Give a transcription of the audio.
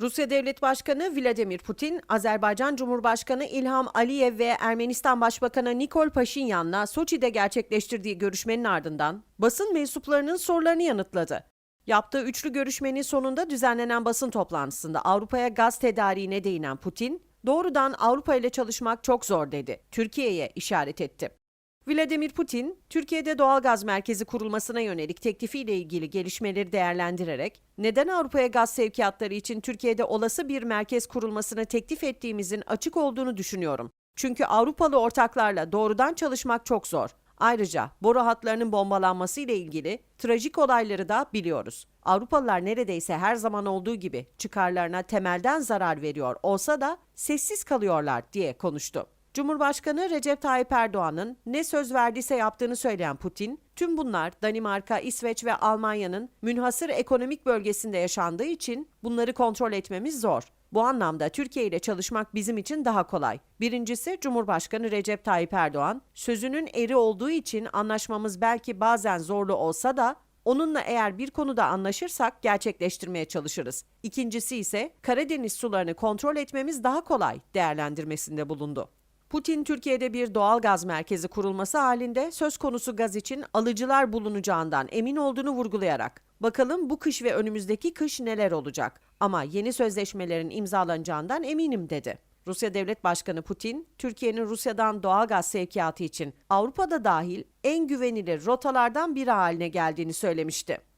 Rusya Devlet Başkanı Vladimir Putin, Azerbaycan Cumhurbaşkanı İlham Aliyev ve Ermenistan Başbakanı Nikol Paşinyan'la Soçi'de gerçekleştirdiği görüşmenin ardından basın mensuplarının sorularını yanıtladı. Yaptığı üçlü görüşmenin sonunda düzenlenen basın toplantısında Avrupa'ya gaz tedariğine değinen Putin, doğrudan Avrupa ile çalışmak çok zor dedi. Türkiye'ye işaret etti. Vladimir Putin, Türkiye'de doğal gaz merkezi kurulmasına yönelik teklifiyle ilgili gelişmeleri değerlendirerek, neden Avrupa'ya gaz sevkiyatları için Türkiye'de olası bir merkez kurulmasını teklif ettiğimizin açık olduğunu düşünüyorum. Çünkü Avrupalı ortaklarla doğrudan çalışmak çok zor. Ayrıca boru hatlarının bombalanması ile ilgili trajik olayları da biliyoruz. Avrupalılar neredeyse her zaman olduğu gibi çıkarlarına temelden zarar veriyor olsa da sessiz kalıyorlar diye konuştu. Cumhurbaşkanı Recep Tayyip Erdoğan'ın ne söz verdiyse yaptığını söyleyen Putin, tüm bunlar Danimarka, İsveç ve Almanya'nın münhasır ekonomik bölgesinde yaşandığı için bunları kontrol etmemiz zor. Bu anlamda Türkiye ile çalışmak bizim için daha kolay. Birincisi Cumhurbaşkanı Recep Tayyip Erdoğan, sözünün eri olduğu için anlaşmamız belki bazen zorlu olsa da Onunla eğer bir konuda anlaşırsak gerçekleştirmeye çalışırız. İkincisi ise Karadeniz sularını kontrol etmemiz daha kolay değerlendirmesinde bulundu. Putin Türkiye'de bir doğal gaz merkezi kurulması halinde söz konusu gaz için alıcılar bulunacağından emin olduğunu vurgulayarak bakalım bu kış ve önümüzdeki kış neler olacak ama yeni sözleşmelerin imzalanacağından eminim dedi. Rusya Devlet Başkanı Putin, Türkiye'nin Rusya'dan doğal gaz sevkiyatı için Avrupa'da dahil en güvenilir rotalardan biri haline geldiğini söylemişti.